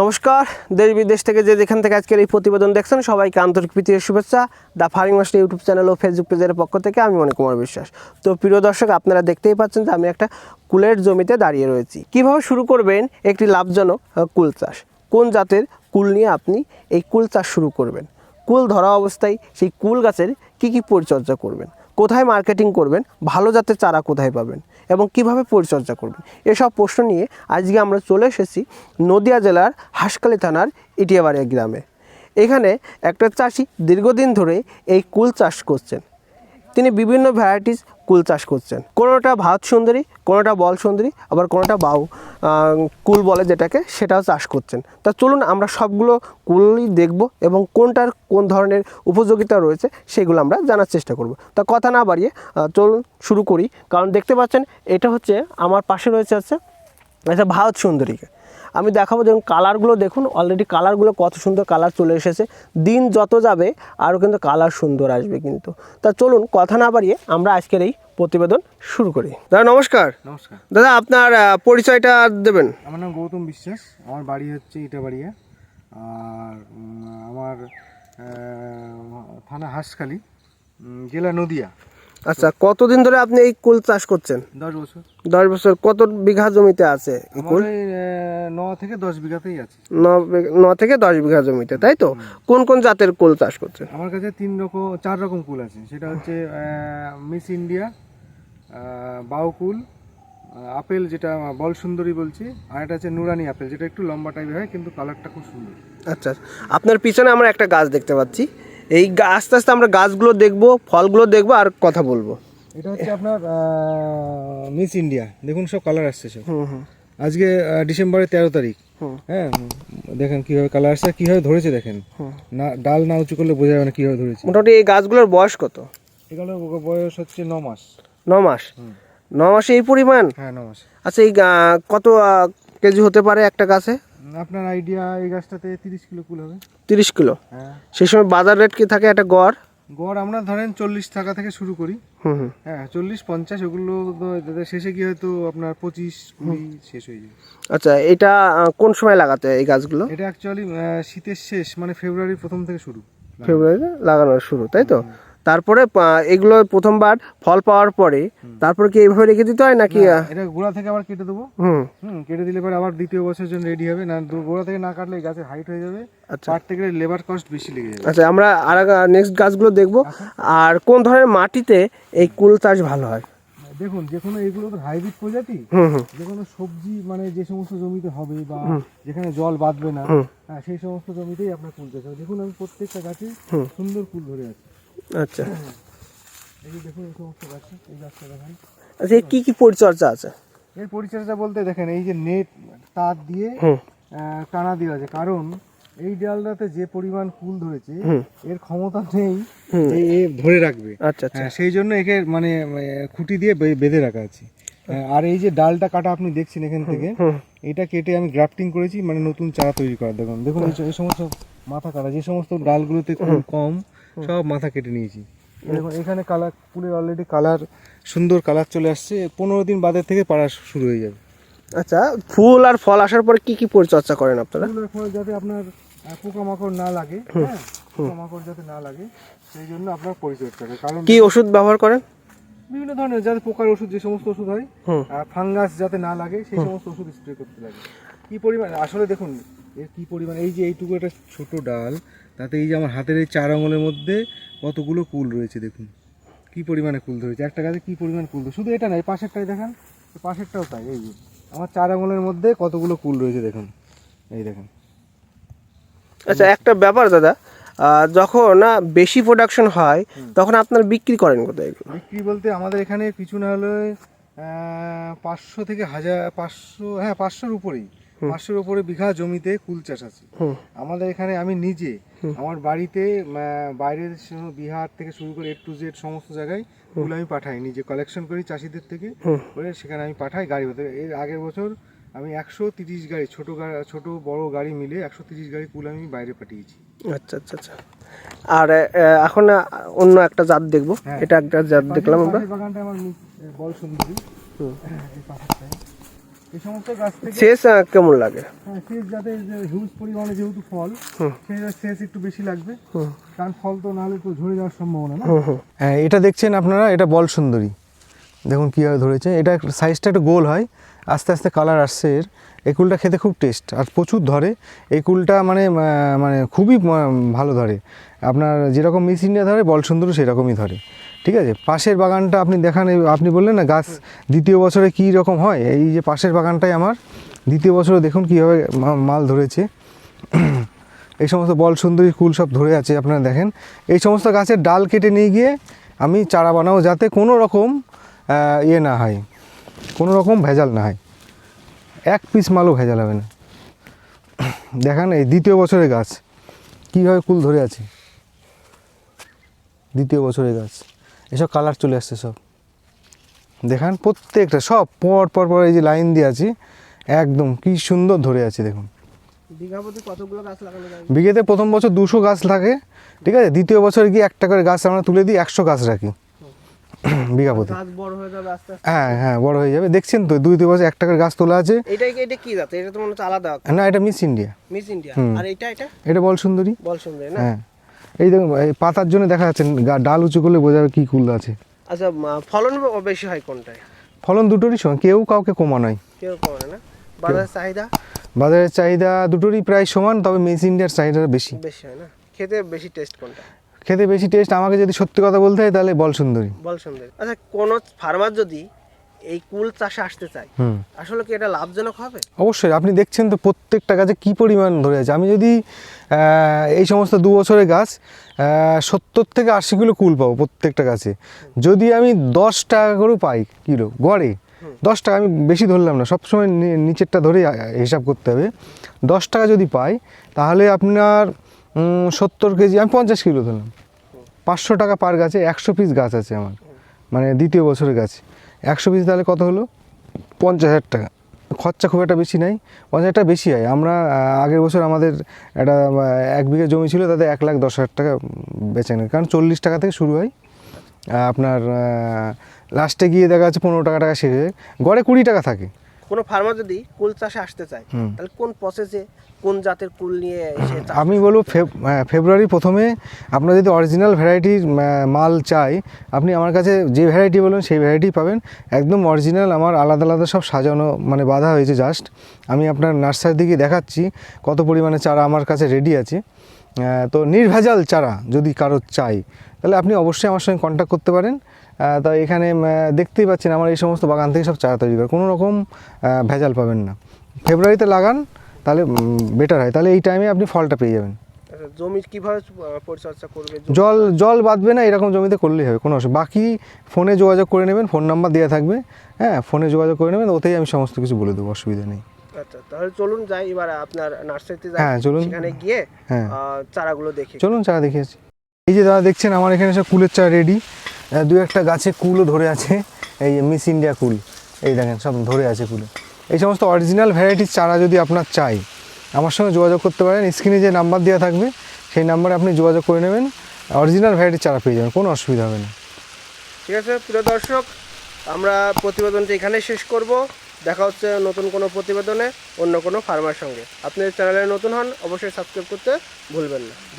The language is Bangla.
নমস্কার, দেশ বিদেশ থেকে যে যেখান থেকে আজকের এই প্রতিবেদন দেখছেন, সবাইকে আন্তরিক প্রীতির শুভেচ্ছা। The farming master YouTube channel O Facebook পেজের পক্ষ থেকে আমি মনে কুমার বিশ্বাস। তো প্রিয় দর্শক, আপনারা দেখতেই পাচ্ছেন যে আমি একটা কুলের জমিতে দাঁড়িয়ে রয়েছি। কীভাবে শুরু করবেন? একটি লাভজনক কুল চাষ। কোন জাতের কুল নিয়ে আপনি এই কুল চাষ শুরু করবেন? কুল ধরা অবস্থায় সেই কুল গাছের কি কি পরিচর্যা করবেন? কোথায় মার্কেটিং করবেন, ভালো জাতের চারা কোথায় পাবেন এবং কীভাবে পরিচর্যা করবেন। এসব প্রশ্ন নিয়ে আজকে আমরা চলে এসেছি নদিয়া জেলার হাসকালি থানার ইটিয়াবাড়িয়া গ্রামে। এখানে একটা চাষি দীর্ঘদিন ধরে এই কুল চাষ করছেন। তিনি বিভিন্ন ভ্যারাইটিস কুল চাষ করছেন। কোনোটা ভাত সুন্দরী, কোনোটা বল সুন্দরী, আবার কোনোটা বাউ কুল বলে যেটাকে সেটাও চাষ করছেন। তা চলুন আমরা সবগুলো কুলই দেখব এবং কোনটার কোন ধরনের উপযোগিতা রয়েছে সেগুলো আমরা জানার চেষ্টা করব। তা কথা না বাড়িয়ে চলুন শুরু করি। কারণ দেখতে পাচ্ছেন, এটা হচ্ছে আমার পাশে রয়েছে হচ্ছে একটা ভারত সুন্দরীকে। আমি দেখাবো দেখুন কালারগুলো দেখুন অলরেডি কালারগুলো কত সুন্দর কালার চলে এসেছে। দিন যত যাবে আরও কিন্তু কালার সুন্দর আসবে কিন্তু। তা চলুন কথা না বাড়িয়ে আমরা আজকের এই প্রতিবেদন শুরু করি। দাদা নমস্কার। নমস্কার। দাদা আপনার পরিচয়টা দেবেন। আমার নাম গৌতম বিশ্বাস। আমার বাড়ি হচ্ছে ইটাবাড়িয়া। আর আমার থানা হাঁসখালি জেলা নদিয়া। আচ্ছা কতদিন ধরে আপনি এই কুল চাষ করছেন? দশ বছর। দশ বছর কত বিঘা জমিতে আছে কুল? ন থেকে দশ বিঘাতেই আছে। ন থেকে দশ বিঘা জমিতে তাই তো? কোন কোন জাতের কুল চাষ করছেন? আমার কাছে তিন রকম চার রকম কুল আছে। সেটা হচ্ছে মিস ইন্ডিয়া বাউকুল আপেল যেটা বল সুন্দরী বলছি আর এটা হচ্ছে নুরানি আপেল যেটা একটু লম্বা টাইপের হয় কিন্তু কালারটা খুব সুন্দর। আচ্ছা আপনার পিছনে আমরা একটা গাছ দেখতে পাচ্ছি। এই আস্তে আস্তে আমরা গাছগুলো দেখব ফলগুলো দেখব আর কথা বলব। এটা হচ্ছে আপনার মিস ইন্ডিয়া দেখুন সব কালার আসছে সব। আজকে ডিসেম্বরের তেরো তারিখ। হ্যাঁ দেখেন কীভাবে কালার আসছে কীভাবে ধরেছে দেখেন। না ডাল না উঁচু করলে বোঝা যাবে না কীভাবে ধরেছে। মোটামুটি এই গাছগুলোর বয়স কত? এগুলো বয়স হচ্ছে ন মাস। ন মাস? ন মাসে এই পরিমাণ? হ্যাঁ ন মাস। আচ্ছা এই কত কেজি হতে পারে একটা গাছে? আপনার আইডিয়া এই গাছটাতে তিরিশ কিলো কুল হবে। তিরিশ কিলো? হ্যাঁ। সেই সময় বাজার রেট কি থাকে একটা গড়? গড় আমরা ধরেন চল্লিশ টাকা থেকে শুরু করি। হ্যাঁ চল্লিশ পঞ্চাশ ওগুলো শেষে গিয়ে হয়তো আপনার পঁচিশ কুড়ি শেষ হয়ে যায়। আচ্ছা এটা কোন সময় লাগাতে হয় এই গাছগুলো? এটা অ্যাকচুয়ালি শীতের শেষ মানে ফেব্রুয়ারির প্রথম থেকে শুরু। ফেব্রুয়ারিতে লাগানোর শুরু তাই তো? তারপরে এগুলো প্রথমবার ফল পাওয়ার পরে তারপরে কি এইভাবে রেখে দিতে হয় নাকি এটা গোড়া থেকে আবার কেটে দেবো। হুম। হুম কেটে দিলে পরে আবার দ্বিতীয় বছরের জন্য রেডি হবে না গোড়া থেকে না কাটলে গাছের হাইট হয়ে যাবে। আচ্ছা। কাটতে গেলে লেবার কস্ট বেশি লেগে যাবে। আচ্ছা আমরা আর নেক্সট গাছগুলো দেখব। আর কোন ধরনের মাটিতে এই কুল চাষ ভালো হয়? দেখুন যে কোনো এগুলো তো হাইব্রিড প্রজাতি। যে কোনো সবজি মানে যে সমস্ত জমিতে হবে বা যেখানে জল বাঁধবে না হ্যাঁ সেই সমস্ত জমিতেই আপনার কুল চাষ হবে। দেখুন আমি প্রত্যেকটা গাছে। সুন্দর ফুল ধরে আছে। আচ্ছা। এই যে দেখুন এই সমস্ত গাছে এই গাছটা দেখেন। আচ্ছা এর কি কি পরিচর্যা আছে? এর পরিচর্যা বলতে দেখেন এই যে নেট তার দিয়ে টানা দেওয়া আছে। কারণ এই ডালটাতে যে পরিমাণ কুল ধরেছে এর ক্ষমতা নেই এ ধরে রাখবে। আচ্ছা আচ্ছা। হ্যাঁ, সেই জন্য একে মানে খুঁটি দিয়ে বেঁধে রাখা আছে। হ্যাঁ, আর এই যে ডালটা কাটা আপনি দেখছেন এখান থেকে এটা কেটে আমি গ্রাফটিং করেছি মানে নতুন চারা তৈরি করার। দেখুন দেখুন এই সমস্ত মাথা কাটা যে সমস্ত ডালগুলোতে খুব কম সব মাথা কেটে নিয়েছি। দেখুন এখানে কালার ফুলের অলরেডি কালার সুন্দর কালার চলে আসছে। পনেরো দিন বাদের থেকে পাড়া শুরু হয়ে যাবে। আচ্ছা ফুল আর ফল আসার পরে কি কি পরিচর্যা করেন আপনারা? ফুলের ফল যাতে আপনার পোকামাকড় না লাগে হ্যাঁ? পোকামাকড় যাতে না লাগে সেই জন্য আপনার পরিচর্যা করে কারণ কি ওষুধ ব্যবহার করেন? বিভিন্ন ধরনের যাতে পোকার ওষুধ যে সমস্ত ওষুধ হয় হুম। ফাঙ্গাস যাতে না লাগে সেই সমস্ত ওষুধ স্প্রে করতে লাগে। কি পরিমাণ আসলে দেখুন এর কি পরিমাণ এই যে এইটুকু একটা ছোট ডাল তাতে এই যে আমার হাতের এই চার আঙুলের মধ্যে কতগুলো কুল রয়েছে দেখুন। কি পরিমাণে কুল ধরেছে? একটা গাছে কি পরিমাণ কুল শুধু এটা না এই পাশেরটাই দেখেন। পাশেরটাও তাই এই যে। আমার চার আঙুলের মধ্যে কতগুলো কুল রয়েছে দেখুন। এই দেখুন। আচ্ছা একটা ব্যাপার দাদা যখন না বেশি প্রোডাকশন হয় তখন আপনার বিক্রি করেন কোথায় বিক্রি বলতে আমাদের এখানে পিছু না হলে পাঁচশো থেকে হাজার পাঁচশো হ্যাঁ পাঁচশোর উপরেই। পাঁচশোর উপরে বিঘা জমিতে কুল চাষ আছে। আমাদের এখানে আমি নিজে আমার বাড়িতে বাইরের বিহার থেকে শুরু করে এ টু জেড সমস্ত জায়গায় কুল আমি পাঠাই নিজে কালেকশন করি চাষিদের থেকে। করে সেখানে আমি পাঠাই গাড়ি ভেতরে এর আগের বছর আমি একশো তিরিশ গাড়ি ছোটো গাড়ি ছোটো বড় গাড়ি মিলে একশো তিরিশ গাড়ি কুল আমি বাইরে পাঠিয়েছি। আচ্ছা আচ্ছা আচ্ছা। আর এখন অন্য একটা জাত দেখব। হ্যাঁ। এটা একটা জাত দেখলাম আমরা। বাগানটা আমার বল সুন্দরী হুম। এই সমস্ত গাছ থেকে শেষ কেমন লাগে? হ্যাঁ, শেষ যাতে হিউজ পরিমাণে যেহেতু ফল সেই শেষ একটু বেশি লাগবে। কারণ ফল তো নাহলে তো ঝরে যাওয়ার সম্ভাবনা না? হ্যাঁ এটা দেখছেন আপনারা? এটা বল সুন্দরী। দেখুন কীভাবে ধরেছে। এটা সাইজটা একটু গোল হয়। আস্তে আস্তে কালার আসছে এর। এই কুলটা খেতে খুব টেস্ট আর প্রচুর ধরে। এই কুলটা মানে মানে খুবই ভালো ধরে। আপনার যেরকম মিস ইন্ডিয়া ধরে বল সুন্দরী সেরকমই ধরে। ঠিক আছে? পাশের বাগানটা আপনি দেখান আপনি বললেন না গাছ দ্বিতীয় বছরে কী রকম হয়? এই যে পাশের বাগানটাই আমার। দ্বিতীয় বছরে দেখুন কীভাবে মাল ধরেছে। এই সমস্ত বল, সুন্দরী কুল সব ধরে আছে, আপনারা দেখেন। এই সমস্ত গাছের ডাল কেটে নিয়ে গিয়ে আমি চারা বানাবো যাতে কোনো রকম ইয়ে না হয়। কোনো রকম ভেজাল না হয়। এক পিস মালও ভেজাল হবে না। দেখান এই দ্বিতীয় বছরের গাছ। কীভাবে কুল ধরে আছে। দ্বিতীয় বছরের গাছ। এসব কালার চলে আসছে সব। দেখান প্রত্যেকটা সব পর পর পর এই যে লাইন দিয়ে আছি একদম কি সুন্দর ধরে আছে দেখুন। বিঘেতে প্রথম বছর দুশো গাছ থাকে ঠিক আছে? দ্বিতীয় বছর গিয়ে একটা করে গাছ আমরা তুলে দিই একশো গাছ রাখি। বিঘা প্রতি হয়ে হ্যাঁ বড় হয়ে যাবে। দেখছেন তো দুই দুই বছর একটা করে গাছ তোলা আছে। এটা এটা কি জাত? এটা তো মনে হচ্ছে আলাদা। না এটা মিস ইন্ডিয়া মিস ইন্ডিয়া আর এটা এটা? এটা বল সুন্দরী বল সুন্দর না? হ্যাঁ। এই দেখুন এই পাতার জন্য দেখা যাচ্ছে ডাল উঁচু করলে বোঝা যাবে কী কুল আছে। আচ্ছা ফলন বেশি হয় কোনটায়? ফলন দুটোরই সমান কেউ কাউকে কমা নয়। কেউ করে না বাজারের চাহিদা? বাজারের চাহিদা দুটোরই প্রায় সমান তবে মিস ইন্ডিয়ার চাহিদাটা বেশি। বেশি হয় না? খেতে বেশি টেস্ট কোনটা? খেতে বেশি টেস্ট আমাকে যদি সত্যি কথা বলতে হয় তাহলে বল সুন্দরী। বল সুন্দর। আচ্ছা কোন ফার্মার যদি এই কুল চাষে আসতে হুম। আসলে কি এটা লাভজনক হবে? অবশ্যই আপনি দেখছেন তো প্রত্যেকটা গাছে কী পরিমাণ ধরে আছে। আমি যদি এই সমস্ত দু বছরের গাছ সত্তর থেকে আশি কিলো কুল পাবো প্রত্যেকটা গাছে। যদি আমি দশ টাকা করে পাই কিলো গড়ে দশ টাকা আমি বেশি ধরলাম না সবসময় নিচেরটা ধরে হিসাব করতে হবে। দশ টাকা যদি পাই তাহলে আপনার সত্তর কেজি আমি পঞ্চাশ কিলো ধরলাম। পাঁচশো টাকা পার গাছে একশো পিস গাছ আছে আমার মানে দ্বিতীয় বছরের গাছ। একশো পিস তাহলে কত হলো? পঞ্চাশ হাজার টাকা। খরচা খুব একটা বেশি নাই। পঞ্চাশ টাকা বেশি হয়। আমরা আগের বছর আমাদের একটা এক বিঘা জমি ছিল, তাতে এক লাখ দশ হাজার টাকা বেচে নেয়। কারণ চল্লিশ টাকা থেকে শুরু হয়। আপনার লাস্টে গিয়ে দেখা যাচ্ছে পনেরো টাকা টাকা শেষ হয়ে। গড়ে কুড়ি টাকা থাকে। কোনো ফার্মার যদি কুল চাষে আসতে চায়। তাহলে কোন প্রসেসে কোন জাতের কুল নিয়ে এসে আমি বলব ফেব্রুয়ারি প্রথমে আপনার যদি অরিজিনাল ভ্যারাইটির মাল চাই আপনি আমার কাছে যে ভ্যারাইটি বলবেন সেই ভ্যারাইটি পাবেন। একদম অরিজিনাল আমার আলাদা আলাদা সব সাজানো মানে বাঁধা হয়েছে জাস্ট আমি আপনার নার্সারি দিকে দেখাচ্ছি কত পরিমাণে চারা আমার কাছে রেডি আছে। তো নির্ভেজাল চারা যদি কারও চাই তাহলে আপনি অবশ্যই আমার সঙ্গে কন্ট্যাক্ট করতে পারেন। তো এখানে দেখতেই পাচ্ছেন আমার এই সমস্ত বাগান থেকে সব চারা তৈরি করে। কোনো রকম ভেজাল পাবেন না। ফেব্রুয়ারিতে লাগান তাহলে বেটার হয়। তাহলে এই টাইমে আপনি ফলটা পেয়ে যাবেন। আচ্ছা, জমি কীভাবে পরিচর্যা করবে? জল জল বাঁধবে না এরকম জমিতে করলেই হবে কোনো অসুবিধা বাকি ফোনে যোগাযোগ করে নেবেন ফোন নাম্বার দেওয়া থাকবে। হ্যাঁ ফোনে যোগাযোগ করে নেবেন ওতেই আমি সমস্ত কিছু বলে দেবো অসুবিধা নেই। আচ্ছা তাহলে চলুন যাই এবার আপনার নার্সারিতে যাই হ্যাঁ, চলুন। সেখানে গিয়ে হ্যাঁ। চারাগুলো দেখি। চলুন চারা দেখিয়েছি এই যে দাদা দেখছেন আমার এখানে সব কুলের চা রেডি দু একটা গাছে কুলও ধরে আছে। এই মিস ইন্ডিয়া কুল, এই দেখেন, সব ধরে আছে কুলে। এই সমস্ত অরিজিনাল ভ্যারাইটির চারা যদি আপনার চাই, আমার সঙ্গে যোগাযোগ করতে পারেন। স্ক্রিনে যে নাম্বার দেওয়া থাকবে, সেই নাম্বারে আপনি যোগাযোগ করে নেবেন। অরিজিনাল ভ্যারাইটির চারা পেয়ে যাবেন, কোনো অসুবিধা হবে না। ঠিক আছে, প্রিয় দর্শক, আমরা প্রতিবেদনটি এখানে শেষ করব। দেখা হচ্ছে নতুন কোনো প্রতিবেদনে, অন্য কোনো ফার্মার সঙ্গে। আপনি চ্যানেলে নতুন হন, অবশ্যই সাবস্ক্রাইব করতে ভুলবেন না।